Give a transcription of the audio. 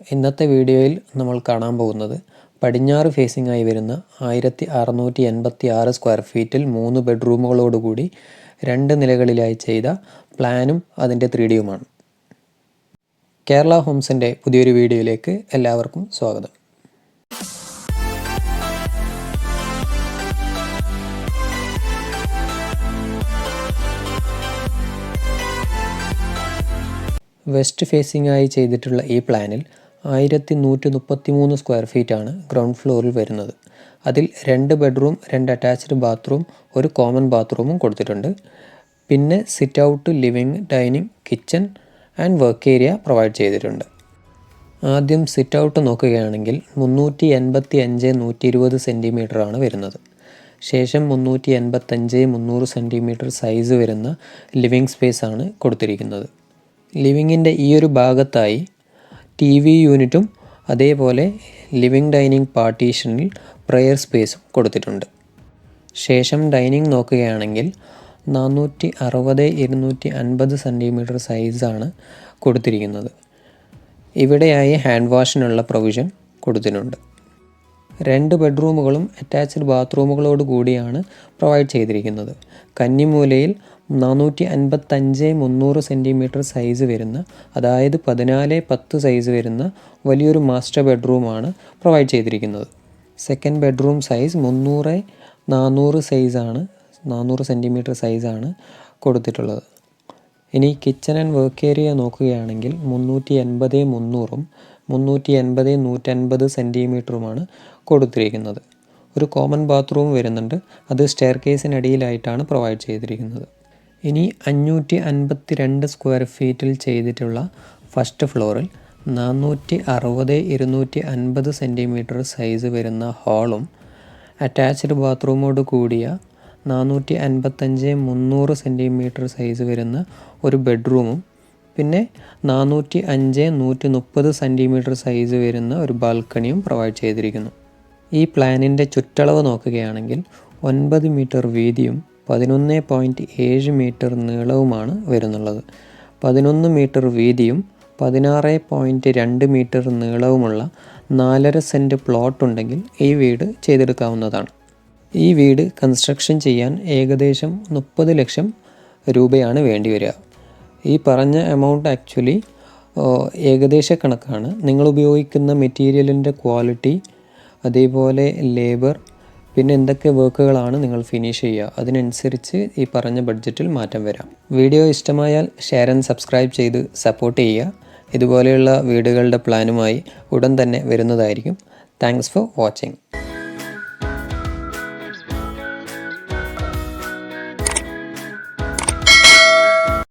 ഇന്നത്തെ വീഡിയോയിൽ നമ്മൾ കാണാൻ പോകുന്നത് പടിഞ്ഞാറ് ഫേസിംഗ് ആയി വരുന്ന ആയിരത്തി അറുന്നൂറ്റി എൺപത്തി ആറ് സ്ക്വയർ ഫീറ്റിൽ മൂന്ന് ബെഡ്റൂമുകളോടുകൂടി രണ്ട് നിലകളിലായി ചെയ്ത പ്ലാനും അതിന്റെ ത്രീ ഡിയുമാണ് കേരള ഹോംസിന്റെ പുതിയൊരു വീഡിയോയിലേക്ക് എല്ലാവർക്കും സ്വാഗതം. വെസ്റ്റ് ഫേസിംഗ് ആയി ചെയ്തിട്ടുള്ള ഈ പ്ലാനിൽ ആയിരത്തി നൂറ്റി മുപ്പത്തി മൂന്ന് സ്ക്വയർ ഫീറ്റാണ് ഗ്രൗണ്ട് ഫ്ലോറിൽ വരുന്നത്. അതിൽ രണ്ട് ബെഡ്റൂം രണ്ട് അറ്റാച്ച്ഡ് ബാത്റൂം ഒരു കോമൺ ബാത്റൂമും കൊടുത്തിട്ടുണ്ട്. പിന്നെ sit out living dining kitchen and work area provide ചെയ്തിട്ടുണ്ട്. ആദ്യം സിറ്റ് ഔട്ട് നോക്കുകയാണെങ്കിൽ മുന്നൂറ്റി എൺപത്തി അഞ്ച് നൂറ്റി ഇരുപത് സെന്റിമീറ്ററാണ് വരുന്നത്. ശേഷം മുന്നൂറ്റി എൺപത്തഞ്ച് മുന്നൂറ് സെന്റിമീറ്റർ സൈസ് വരുന്ന ലിവിങ് സ്പേസ് ആണ് കൊടുത്തിരിക്കുന്നത്. ലിവിങ്ങിന്റെ ഈ ഒരു ഭാഗത്തായി ടി വി യൂണിറ്റും അതേപോലെ ലിവിങ് ഡൈനിങ് പാർട്ടീഷനിൽ പ്രെയർ സ്പേസും കൊടുത്തിട്ടുണ്ട്. ശേഷം ഡൈനിങ് നോക്കുകയാണെങ്കിൽ നാനൂറ്റി അറുപത് ഇരുന്നൂറ്റി അൻപത് സെന്റിമീറ്റർ സൈസാണ് കൊടുത്തിരിക്കുന്നത്. ഇവിടെയായി ഹാൻഡ് വാഷിനുള്ള പ്രൊവിഷൻ കൊടുത്തിട്ടുണ്ട്. രണ്ട് ബെഡ്റൂമുകളും അറ്റാച്ച്ഡ് ബാത്റൂമുകളോട് കൂടിയാണ് പ്രൊവൈഡ് ചെയ്തിരിക്കുന്നത്. കന്നിമൂലയിൽ നാനൂറ്റി അൻപത്തഞ്ച് മുന്നൂറ് സെന്റിമീറ്റർ സൈസ് വരുന്ന അതായത് പതിനാല് പത്ത് സൈസ് വരുന്ന വലിയൊരു മാസ്റ്റർ ബെഡ്റൂമാണ് പ്രൊവൈഡ് ചെയ്തിരിക്കുന്നത്. സെക്കൻഡ് ബെഡ്റൂം സൈസ് മുന്നൂറ് നാനൂറ് സൈസാണ് നാനൂറ് സെന്റിമീറ്റർ സൈസാണ് കൊടുത്തിട്ടുള്ളത്. ഇനി കിച്ചൺ ആൻഡ് വർക്ക് ഏരിയ നോക്കുകയാണെങ്കിൽ മുന്നൂറ്റി എൺപത് മുന്നൂറും മുന്നൂറ്റി എൺപത് നൂറ്റൻപത് സെന്റിമീറ്ററുമാണ് കൊടുത്തിരിക്കുന്നത്. ഒരു കോമൺ ബാത്റൂം വരുന്നുണ്ട്. അത് സ്റ്റെയർ കേസിനടിയിലായിട്ടാണ് പ്രൊവൈഡ് ചെയ്തിരിക്കുന്നത്. ഇനി അഞ്ഞൂറ്റി അൻപത്തി രണ്ട് സ്ക്വയർ ഫീറ്റിൽ ചെയ്തിട്ടുള്ള ഫസ്റ്റ് ഫ്ലോറിൽ നാനൂറ്റി അറുപത് ഇരുന്നൂറ്റി അൻപത് സെന്റിമീറ്റർ സൈസ് വരുന്ന ഹാളും അറ്റാച്ച്ഡ് ബാത്റൂമോട് കൂടിയ നാനൂറ്റി അൻപത്തഞ്ച് മുന്നൂറ് സെന്റിമീറ്റർ സൈസ് വരുന്ന ഒരു ബെഡ്റൂമും പിന്നെ നാനൂറ്റി അഞ്ച് നൂറ്റി മുപ്പത് സെന്റിമീറ്റർ സൈസ് വരുന്ന ഒരു ബാൽക്കണിയും പ്രൊവൈഡ് ചെയ്തിരിക്കുന്നു. ഈ പ്ലാനിന്റെ ചുറ്റളവ് നോക്കുകയാണെങ്കിൽ ഒൻപത് മീറ്റർ വീതിയും പതിനൊന്ന് പോയിന്റ് ഏഴ് മീറ്റർ നീളവുമാണ് വരുന്നുള്ളത്. പതിനൊന്ന് മീറ്റർ വീതിയും പതിനാറ് പോയിന്റ് രണ്ട് മീറ്റർ നീളവുമുള്ള നാലര സെന്റ് പ്ലോട്ട് ഉണ്ടെങ്കിൽ ഈ വീട് ചെയ്തെടുക്കാവുന്നതാണ്. ഈ വീട് കൺസ്ട്രക്ഷൻ ചെയ്യാൻ ഏകദേശം മുപ്പത് ലക്ഷം രൂപയാണ് വേണ്ടി വരിക. ഈ പറഞ്ഞ എമൗണ്ട് ആക്ച്വലി ഏകദേശ കണക്കാണ്. നിങ്ങൾ ഉപയോഗിക്കുന്ന മെറ്റീരിയലിന്റെ ക്വാളിറ്റി അതേപോലെ ലേബർ പിന്നെ എന്തൊക്കെ വർക്കുകളാണ് നിങ്ങൾ ഫിനിഷ് ചെയ്യുക. അതിനനുസരിച്ച് ഈ പറഞ്ഞ ബഡ്ജറ്റിൽ മാറ്റം വരാം. വീഡിയോ ഇഷ്ടമായാൽ ഷെയർ ആൻഡ് സബ്സ്ക്രൈബ് ചെയ്ത് സപ്പോർട്ട് ചെയ്യുക. ഇതുപോലെയുള്ള വീടുകളുടെ പ്ലാനുമായി ഉടൻ തന്നെ വരുന്നതായിരിക്കും. Thanks for watching